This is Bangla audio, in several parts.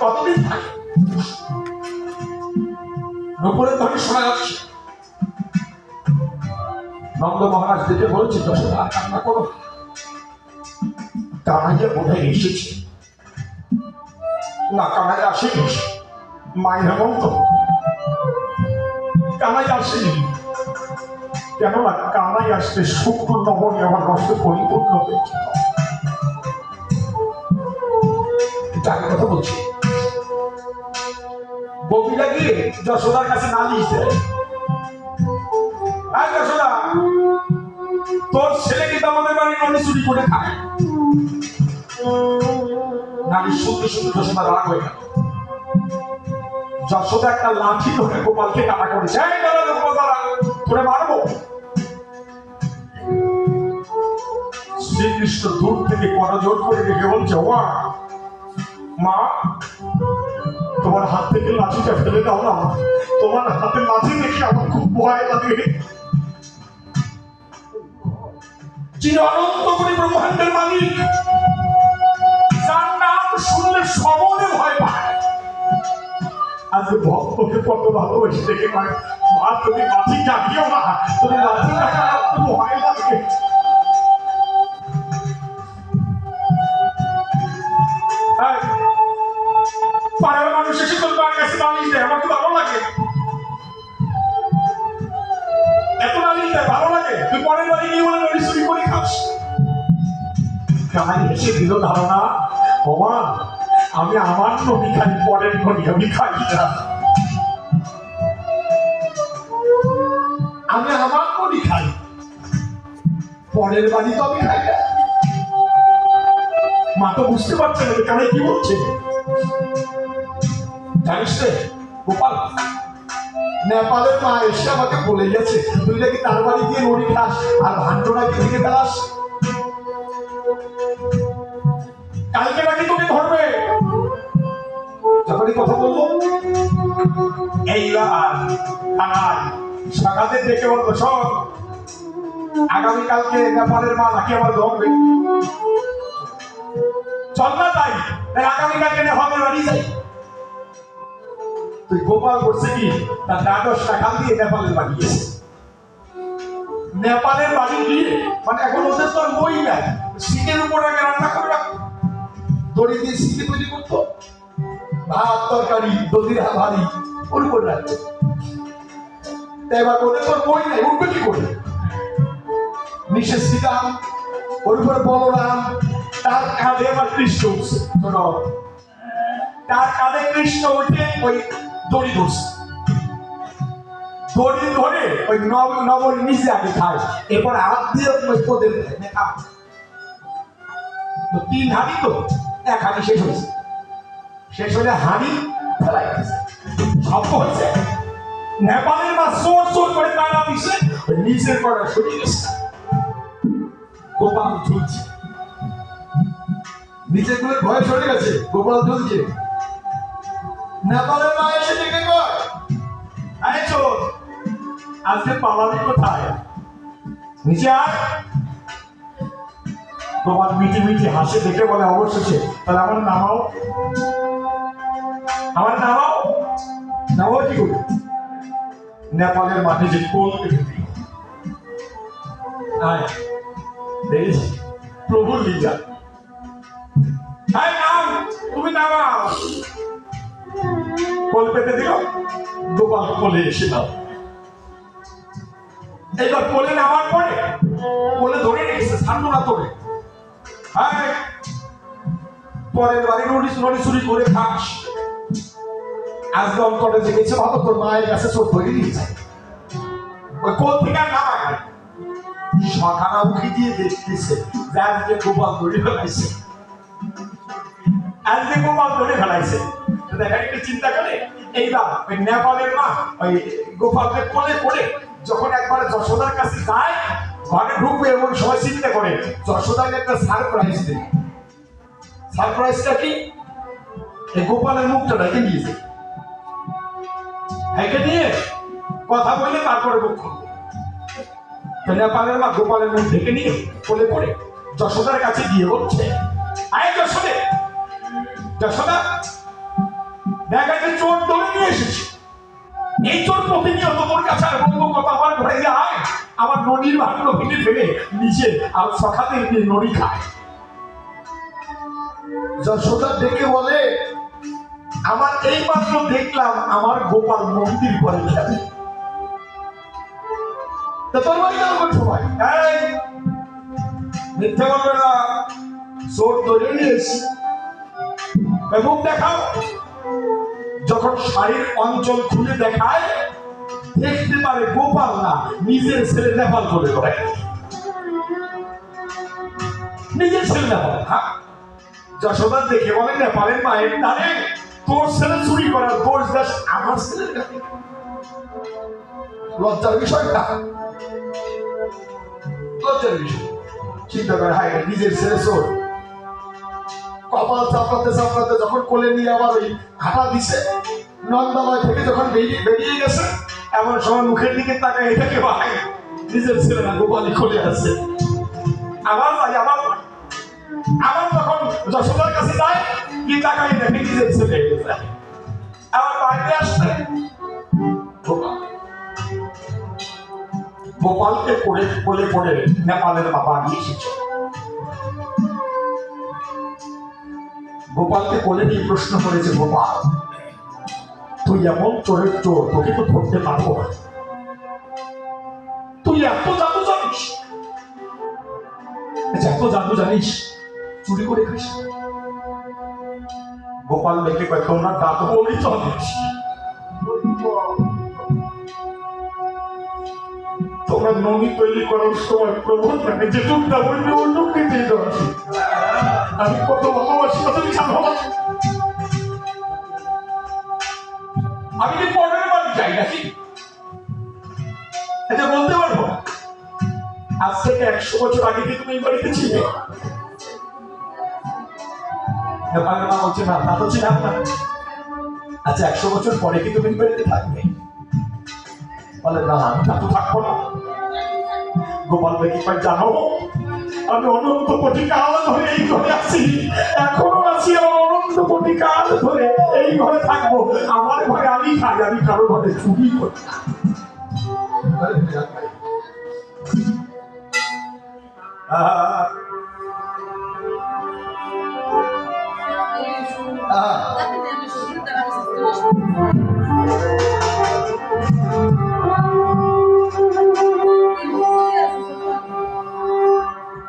কতদিন থাকে? শোনা যাচ্ছে। নন্দ মহারাজ দেখে বলছে কান্না করো কানাইয়া বোধহয় এসেছে। না কানাই আসেনি মাই হেমন্ত কানাই আসেনি। কেননা কানাই আসতে শুক্র নবনী আমার রসে পরিপূর্ণ হয়েছিল যাকে কথা বলছি। গোপীরা গিয়ে যশোদার কাছে নালিশ দেয় যশোদা, তোর ছেলে কিন্তু আমাদের বাড়ি ননি চুরি করে খায়। নালিশ শুনতে শুনতে যশোদা রাগ হয়ে গেল। যশোদা একটা লাঠি ধরে গোপালকে কাটা করেছে। তোরে মারবো? শ্রীকৃষ্ণ দূর থেকে করজোর করে রেখে বলছে, ওয়া মা, তোমার হাত থেকে লাঠিটা ফেলে দাও না, তোমার হাতে লাঠি দেখে আমার খুব ভয় লাগে। যিনি অনন্ত করে ব্রহ্মাণ্ডের মালিক, যার নাম শুনলে সমনে ভয় পায়। আজকে ভক্তকে কত ভালোবেসে দেখে পায় মা, তুমি লাঠি কাটিও না, তুমি লাঠি ভয় লাগে। পাড়ার মানুষ এসে তোর মার কাছে নালিশ দেয় আমার তো ভালো লাগে। এত নালিশ দেয় ভালো লাগে? তুই পরের বাড়ি গিয়ে বলে নড়ি চুরি করে খাস। কামাই এসে দিল ধারণা ওমা আমি আমার নদী খাই, পরের নদী আমি খাই না। আমি আমার নদী খাই, পরের বাড়ি তো আমি খাই না। মা তো বুঝতে পারছে না যে কানাই কি বলছে জানিস রে গোপাল, নেপালের মা এসে আমাকে বলে গেছে, তুই নাকি তার বাড়ি গিয়ে নড়ি খাস আর ভান্ড নাকি থেকে বেড়াস কালকে নাকি তোকে ধরবে। যখনই কথা বলব? এইবার কানাই সকালে দেখে বলব, শোন। আগামীকালকে নেপালের মা নাকি আমার ধরবে। চল না তাই তাই আগামীকালকে নেপালের বাড়ি যাই। তুই গোপাল করছে কি তার দ্বাদশ টাকা দিয়ে নেপালের বাড়ি গেছে নেপালের বাড়ি গিয়ে মানে এখন ওদের তো বই নাই। সিটের উপর আগে রান্না করে রাখতো। দড়ি দিয়ে সিটে তৈরি করতো। ভাত তরকারি, দধির ভারি ওর উপর রাখতো। এবার ওদের তো বই নাই, উঠবে কি করে? নিচে শ্রীরাম ওর উপরে বলরাম, তার কাঁধে আবার কৃষ্ণ উঠছে। তার কাঁধে কৃষ্ণ উঠে ওই দড়ি ধরছে। দড়ি ধরে ওই নব নবর নিচে আগে খায় এরপর। তো তিন হাঁড়ি তো, এক হাঁড়ি শেষ হয়েছে। শেষ হলে হাঁড়ি ফেলাই সব হয়েছে নেপালের মা চোর চোর করে তারা ওই নিচের করা গেছে গোপাল ঝুলছে। নিচে গুলো ভয় সরে গেছে, গোপাল ঝুলছে। নেপালের মা এসে ডেকে কয় চোর, আজকে পালাবি কোথায়? নিচে তোমার মিটি মিটি হাসে, দেখে বলে, অবশেষে, তাহলে আমার নামাও। আমার নামাও? নামাও কি করে? নেপালের মাঠে যে দেখেছি, প্রভুর নাম, তুমি নামাও। কোল পেতে দিল? গোপাল কোলে এসে দাও। এবার কোলে নামার পরে কোলে ধরে রেখেছে ছাড়বো না তোরে। হ্যাঁ। পরের বাড়ি নড়ি নড়ি চুরি করে খাস। আজকে অন্তরে জেগেছে ভালো, তোর মায়ের কাছে চোখ ধরে নিয়েছে ওই কোল থেকে আর নামায় না। সখানা উঠি দিয়ে দেখতেছে যে আজকে গোপাল ধরে ফেলাইছে। আজকে গোপাল ধরে ফেলাইছে দেখা চিন্তা করে, এইবার ওই নেপালের মা, ওই গোপালকে কোলে করে যখন একবার যশোদার কাছে যায়, ঘরে ঢুকবে এমন সময় চিন্তা করে, যশোদাকে একটা সারপ্রাইজ দেবে সারপ্রাইজটা কি? এই গোপালের মুখটা ঢেকে দিয়েছে। ঢেকে দিয়ে কথা বলে তারপরে মুখ খুলবে। নেপালের মা গোপালের মুখ ঢেকে নিয়ে কোলে করে যশোদার কাছে গিয়ে বলছে, আয় যশোদে, যশোদা দেখা যায় চোর ধরে নিয়ে এসেছে। এই চোর প্রতিনিয়ত তোর কাছে আর বলব, কথা আমার ঘরে যায় আমার ননির ভাগ্য ভেঙে ফেলে নিজে আর সখাতে নিয়ে নড়ি খায়। যশোদা ডেকে বলে, আমার এই মাত্র দেখলাম আমার গোপাল মন্দির করে খেলে তোর বাড়ি কেন করছ ভাই এই, মিথ্যে বলবে না। চোর ধরে নিয়েছি মুখ দেখাও। যখন শাড়ির অঞ্চল খুলে দেখায়, দেখতে পারে গোপাল না, নিজের ছেলে নেপাল করে করে নিজের ছেলে নেপাল হ্যাঁ? যশোদা দেখে বলে, নেপালের মায়ের তারে তোর ছেলে চুরি করার দোষ দাস আমার ছেলের লজ্জার বিষয়টা। লজ্জার বিষয়। চিন্তা করে, হায় নিজের ছেলে চোর। কপাল চাপড়াতে চাপড়াতে যখন কোলে নিয়ে আবার ওই হাঁটা দিছে নন্দালয় থেকে যখন বেরিয়ে গেছে, এমন সময় মুখের দিকে তাকায় এটাকে ভাই নিজের ছেলে না গোপালি খুলে আছে। আবার যাই আবার। আবার তখন যশোদার কাছে যায়, কি তাকাই দেখে নিজের ছেলে আবার বাইরে আসছে গোপালকে করে কোলে করে নেপালের বাবা নিয়ে এসেছে। গোপালকে কোলে নিয়ে প্রশ্ন করেছে গোপাল তুই এমন চোরের চোর তোকে তো ধরতে পারব না। তুই এত জাদু জানিস? আচ্ছা, এত জাদু জানিস চুরি করে খাস? গোপাল দেখে কয় তোমরা দাঁত বলেই জানিস তোমরা নদী তৈরি করার সময় প্রবল মানে যেটুক না বলবে ওটুক দিতে দোষ আমি কত ভালোবাসি কত ভালোবাসি আমি কি পরের বাড়ি যাই নাকি? এটা বলতে পারব? আজ থেকে একশো বছর আগে কি তুমি এই বাড়িতে ছিলে? মা বলছে না, তা ছিলাম না। আচ্ছা একশো বছর পরে কি তুমি বাড়িতে থাকবে? বলে, না, আমি তা তো থাকব না। গোপাল দেখি পাই জানো? আমি অনন্ত কোটি কাল ধরে এই ঘরে আছি। এখনও আছি আমার অনন্ত কোটি কাল ধরে এই ঘরে থাকব। আমার ঘরে আমি খাই আমি কারও ঘরে চুরি করি না।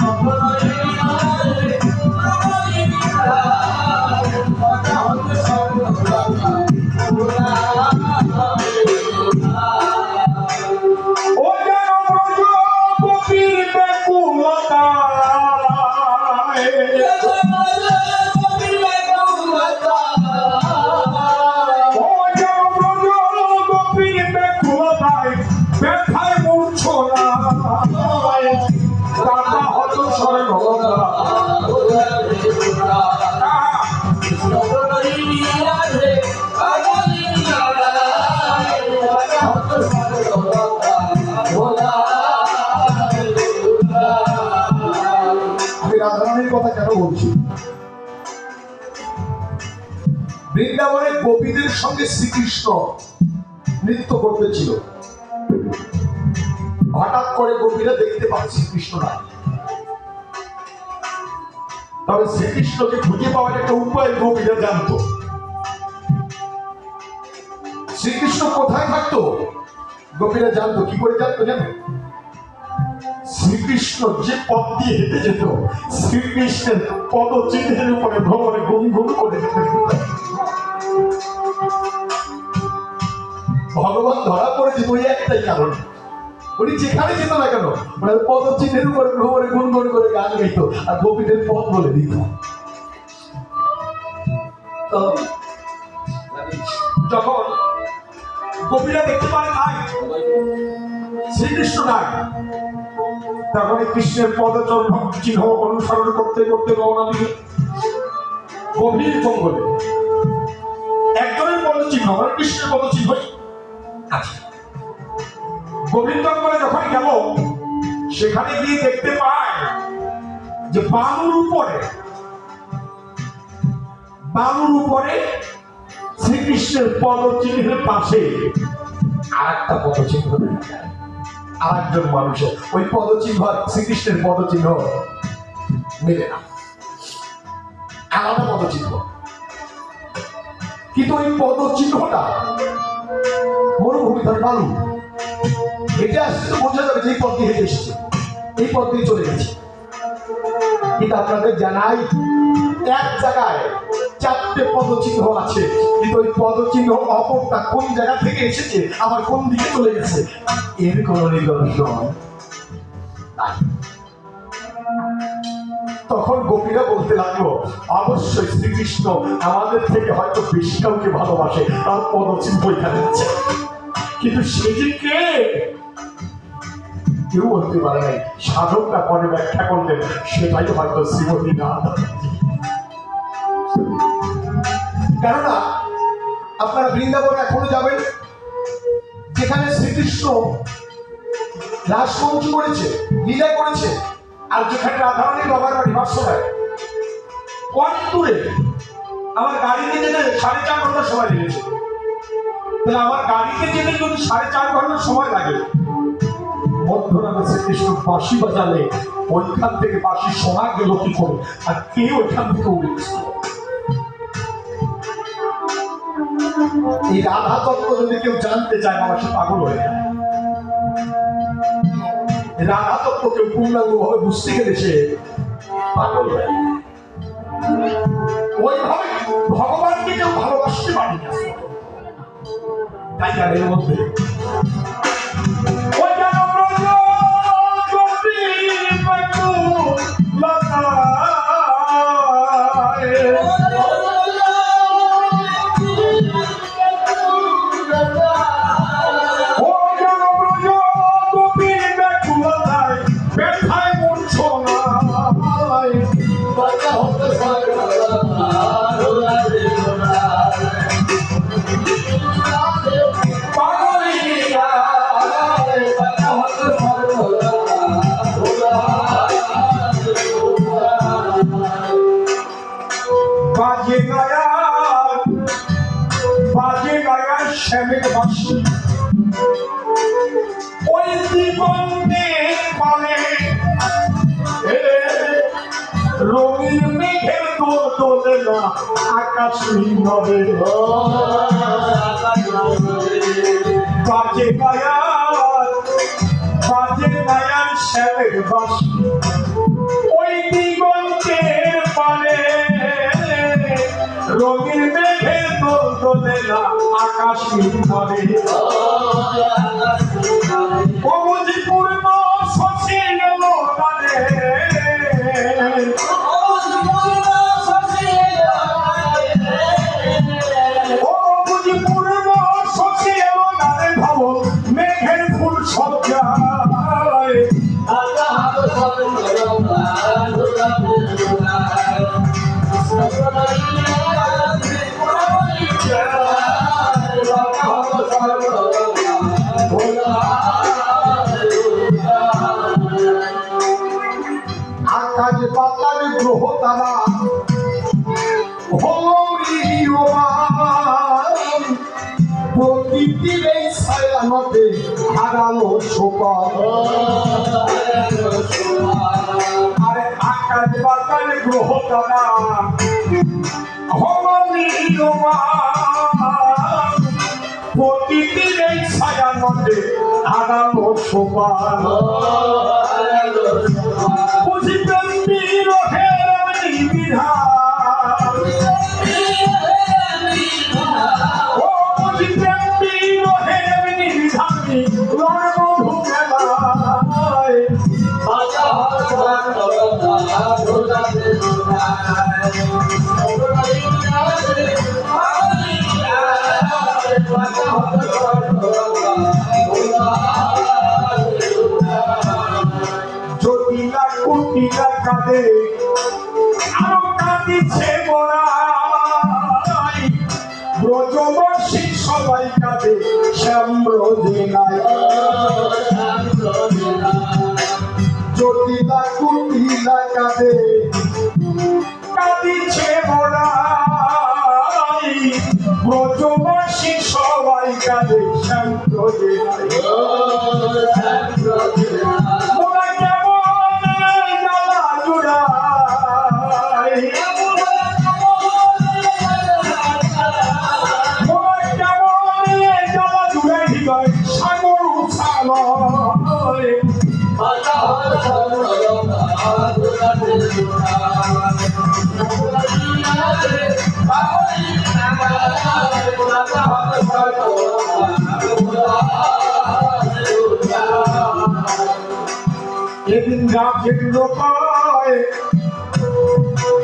ও সঙ্গে শ্রীকৃষ্ণ নৃত্য করতেছিল। হঠাৎ করে গোপীরা দেখতে পাচ্ছে শ্রীকৃষ্ণ না তবে শ্রীকৃষ্ণকে খুঁজে পাওয়ার একটা উপায় গোপীরা জানতো। শ্রীকৃষ্ণ কোথায় থাকতো? গোপীরা জানতো, কি করে জানতো জানেন শ্রীকৃষ্ণ যে পথ দিয়ে হেঁটে যেত, শ্রীকৃষ্ণের পদচিহ্নের উপরে ভ্রমণে গুম গুম করে। ভগবান ধরা পড়ে যেত ওই একটাই কারণ। উনি যেখানে যেত না কেন মানে পদচিহ্নের উপরে ভ্রমণে গুনগুন করে গান গাইতো আর গোপীদের পথ বলে দিত। তো, যখন গোপীরা দেখতে পারে নাই, শ্রীকৃষ্ণ নাই তখন কৃষ্ণের পদচরণ চিহ্ন অনুসরণ করতে করতে রওনা দিল। গভীর জঙ্গলে। একজনের পদচিহ্ন মানে কৃষ্ণের পদচিহ্নই। আছে গভীর যখন গেল, সেখানে গিয়ে দেখতে পায় যে বালুর উপরে বালুর উপরে শ্রীকৃষ্ণের পদচিহ্নের পাশে আর একটা পদচিহ্ন আর একজন মানুষের, ওই পদচিহ্ন, শ্রীকৃষ্ণের পদচিহ্ন মেলে না। আলাদা পদচিহ্ন। কিন্তু ওই পদচিহ্নটা মরুভূমি তার বালু। এটা বোঝা যাবে যে এই পথ দিয়ে এসেছে। এই পথ দিয়ে চলে গেছে। কিন্তু আপনাদের জানাই, এক জায়গায় চারটে পদচিহ্ন আছে। কিন্তু ওই পদচিহ্ন অপরটা কোন জায়গা থেকে এসেছে, আবার কোন দিকে চলে গেছে, এর কোন নিদর্শন তখন গোপীরা বলতে লাগল, অবশ্যই শ্রীকৃষ্ণ আমাদের থেকে হয়তো বেশি কাউকে ভালোবাসে, তার পদচিহ্ন এখানে আছে। কিন্তু সে যে কে কেউ বলতে পারে নাই, সাধকরা পরে ব্যাখ্যা করলেন, সেটাই হয়তো শ্রীমতী না কেননা, আপনারা বৃন্দাবনে এখনও যাবেন, যেখানে শ্রীকৃষ্ণ রাসমঞ্চ করেছে, লীলা করেছে, আর যেখানে রাধারানী বাবার বাড়ি বাসনায় অনেক দূরে আমার গাড়ি নিয়ে যেতে সাড়ে চার ঘণ্টা সময় লেগেছে। তাহলে আমার গাড়িতে যেতে যদি সাড়ে চার ঘণ্টা সময় লাগে। মধ্যরাতে শ্রীকৃষ্ণ বাঁশি বাজালে ওইখান থেকে বাঁশি শোনা গেল কি করে? আর কে ওইখান থেকে এই রাধা তত্ত্ব যদি কেউ জানতে চায়, বাবা, সে পাগল হয়ে যায়। রাধা তত্ত্ব কেউ পূর্ণাঙ্গ ভাবে বুঝতে গেলে সে পাগল হয়ে ওইভাবে ভগবানকে কেউ ভালোবাসতে পারি না। গানের মধ্যে ওই যেন ব্রজ গোপী পাখু লতায়। আকাশ নীলবে বাজে গায়া বাজে গায়া শ্যামের ওই দিগন্তের পালে রঙিন মেঘের দোল দোলে না, আকাশ প্রকৃতির এই ছায়ানতে হারালো শোকর আরে আকাশ পাতাল গ্রহ তারা প্রকৃতির এই কুটিলা কাঁদে আরও কাঁদিছে মরাই। ব্রজবাসী সবাই কাঁদে শ্যাম ব্রজে এদিন রাজেন্দ্র পায়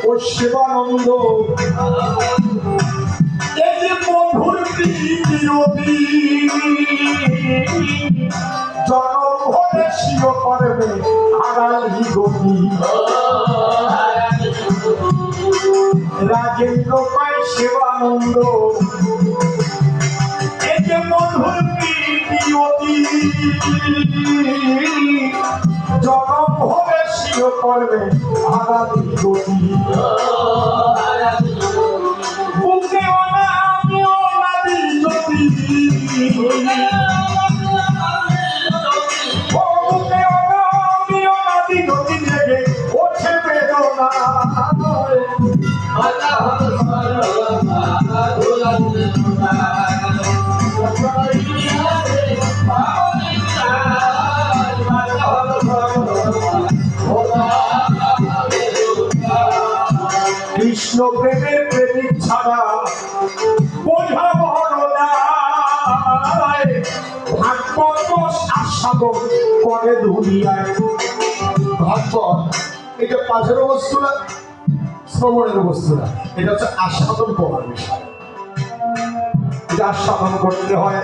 ও শিবানন্দ। জনম হলে শিও করবে রাজেন্দ্র পায় শিবানন্দ একে মধুর প্রীতি জনম হবে শিও করবে আগামী গতি করে দুনিয়ায়। এটা পাশের বস্তু না শ্রবণের বস্তু না এটা হচ্ছে আস্বাদন করার বিষয়। আস্বাদন করতে হয়